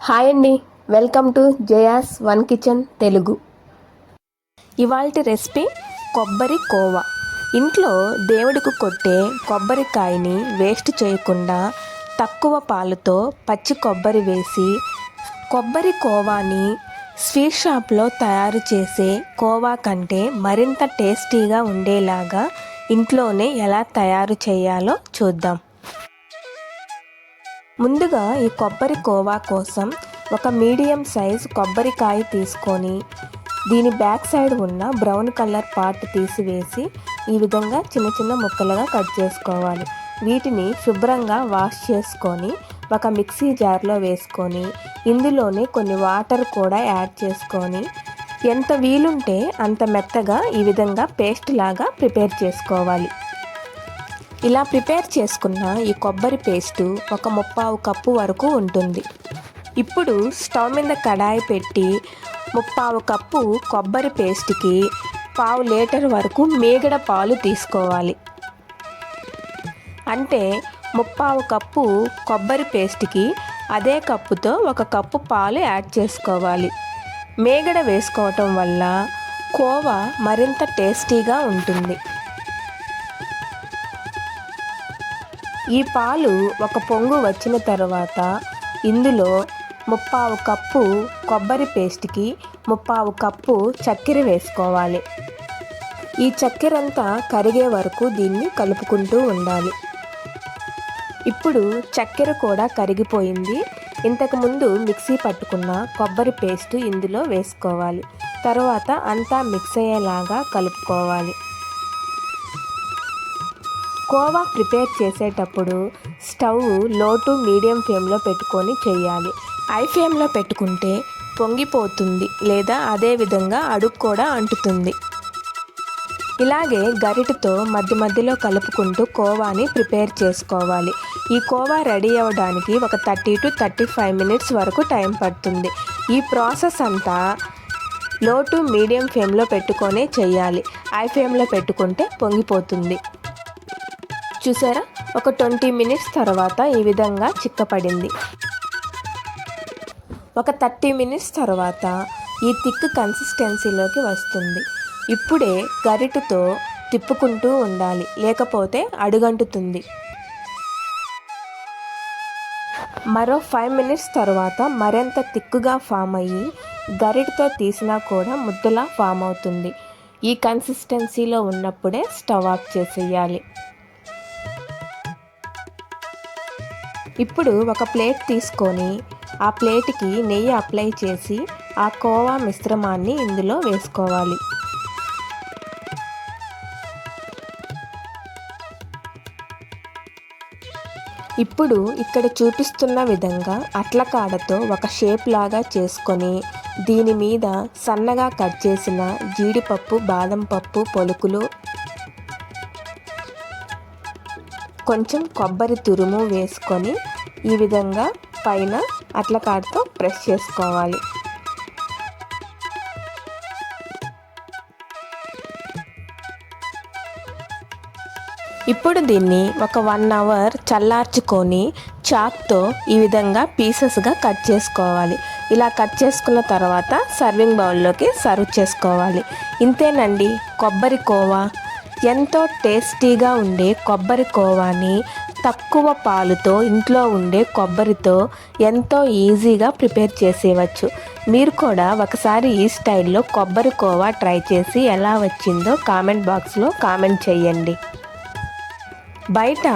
Hi అండి. Welcome to Jaya's one kitchen Telugu. ఇవాల్టి recipe కొబ్బరి కోవా. ఇంట్లో దేవుడికి కొట్టే కొబ్బరికాయని వేస్ట్ చేయకుండా తక్కువ పాలతో పచ్చి కొబ్బరి వేసి కొబ్బరి కోవాని స్వీట్ షాప్లో తయారు చేసే కోవా కంటే మరింత టేస్టీగా ఉండేలాగా ఇంట్లోనే ఎలా తయారు చేయాలో చూద్దాం. ముందుగా ఈ కొబ్బరి కోవా కోసం ఒక మీడియం సైజ్ కొబ్బరికాయ తీసుకొని దీని బ్యాక్ సైడ్ ఉన్న బ్రౌన్ కలర్ పార్ట్ తీసివేసి ఈ విధంగా చిన్న చిన్న ముక్కలుగా కట్ చేసుకోవాలి. వీటిని శుభ్రంగా వాష్ చేసుకొని ఒక మిక్సీ జార్లో వేసుకొని ఇందులోనే కొన్ని వాటర్ కూడా యాడ్ చేసుకొని ఎంత వీలుంటే అంత మెత్తగా ఈ విధంగా పేస్ట్ లాగా ప్రిపేర్ చేసుకోవాలి. ఇలా ప్రిపేర్ చేసుకున్న ఈ కొబ్బరి పేస్టు ఒక ముప్పావు కప్పు వరకు ఉంటుంది. ఇప్పుడు స్టవ్ మీద కడాయి పెట్టి ముప్పావు కప్పు కొబ్బరి పేస్ట్కి పావు లీటర్ వరకు మేగడ పాలు తీసుకోవాలి. అంటే ముప్పావు కప్పు కొబ్బరి పేస్ట్కి అదే కప్పుతో ఒక కప్పు పాలు యాడ్ చేసుకోవాలి. మేగడ వేసుకోవటం వల్ల కోవా మరింత టేస్టీగా ఉంటుంది. ఈ పాలు ఒక పొంగు వచ్చిన తర్వాత ఇందులో ముప్పావు కప్పు కొబ్బరి పేస్ట్కి ముప్పావు కప్పు చక్కెర వేసుకోవాలి. ఈ చక్కెర అంతా కరిగే వరకు దీన్ని కలుపుకుంటూ ఉండాలి. ఇప్పుడు చక్కెర కూడా కరిగిపోయింది. ఇంతకుముందు మిక్సీ పట్టుకున్న కొబ్బరి పేస్ట్ ఇందులో వేసుకోవాలి. తర్వాత అంతా మిక్స్ అయ్యేలాగా కలుపుకోవాలి. కోవా ప్రిపేర్ చేసేటప్పుడు స్టవ్లో టు మీడియం ఫ్లేమ్లో పెట్టుకొని చేయాలి. హై ఫ్లేమ్లో పెట్టుకుంటే పొంగిపోతుంది లేదా అదే విధంగా అడుగు కూడా అంటుతుంది. ఇలాగే గరిటతో మధ్య మధ్యలో కలుపుకుంటూ కోవాని ప్రిపేర్ చేసుకోవాలి. ఈ కోవా రెడీ అవ్వడానికి ఒక thirty to thirty five minutes వరకు టైం పడుతుంది. ఈ ప్రాసెస్ అంతా లో టు మీడియం ఫ్లేమ్లో పెట్టుకొనే చేయాలి. హై ఫ్లేమ్లో పెట్టుకుంటే పొంగిపోతుంది. చూసారా? ఒక ట్వంటీ మినిట్స్ తర్వాత ఈ విధంగా చిక్కపడింది. ఒక థర్టీ మినిట్స్ తర్వాత ఈ థిక్ కన్సిస్టెన్సీలోకి వస్తుంది. ఇప్పుడే గరిటతో తిప్పుకుంటూ ఉండాలి లేకపోతే అడుగంటుతుంది. మరో ఫైవ్ మినిట్స్ తర్వాత మరింత తిక్కుగా ఫామ్ అయ్యి గరిటతో తీసినా కూడా ముద్దలా ఫామ్ అవుతుంది. ఈ కన్సిస్టెన్సీలో ఉన్నప్పుడే స్టవ్ ఆఫ్ చేసేయాలి. ఇప్పుడు ఒక ప్లేట్ తీసుకొని ఆ ప్లేట్కి నెయ్యి అప్లై చేసి ఆ కోవా మిశ్రమాన్ని ఇందులో వేసుకోవాలి. ఇప్పుడు ఇక్కడ చూపిస్తున్న విధంగా అట్ల కాడతో ఒక షేప్ లాగా చేసుకొని దీని మీద సన్నగా కట్ చేసిన జీడిపప్పు బాదం పప్పు పొలుకులు కొంచెం కొబ్బరి తురుము వేసుకొని ఈ విధంగా పైన అట్ల కాడతో ప్రెస్ చేసుకోవాలి. ఇప్పుడు దీన్ని ఒక వన్ అవర్ చల్లార్చుకొని చాక్తో ఈ విధంగా పీసెస్గా కట్ చేసుకోవాలి. ఇలా కట్ చేసుకున్న తర్వాత సర్వింగ్ బౌల్లోకి సర్వ్ చేసుకోవాలి. ఇంతేనండి కొబ్బరి కోవా. ఎంతో టేస్టీగా ఉండే కొబ్బరి కోవాని తక్కువ పాలుతో ఇంట్లో ఉండే కొబ్బరితో ఎంతో ఈజీగా ప్రిపేర్ చేసేవచ్చు మీరు కూడా ఒకసారి ఈ స్టైల్లో కొబ్బరి కోవా ట్రై చేసి ఎలా వచ్చిందో కామెంట్ బాక్స్లో కామెంట్ చేయండి. బయట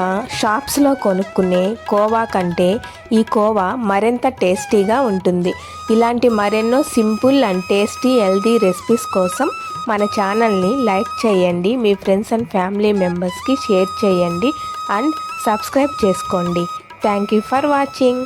షాప్స్లో కొనుక్కునే కోవా కంటే ఈ కోవా మరింత టేస్టీగా ఉంటుంది. ఇలాంటి మరెన్నో simple and tasty healthy recipes కోసం మన ఛానల్ని లైక్ చేయండి మీ ఫ్రెండ్స్ అండ్ ఫ్యామిలీ మెంబర్స్కి షేర్ చేయండి అండ్ సబ్స్క్రైబ్ చేసుకోండి. Thank you for watching.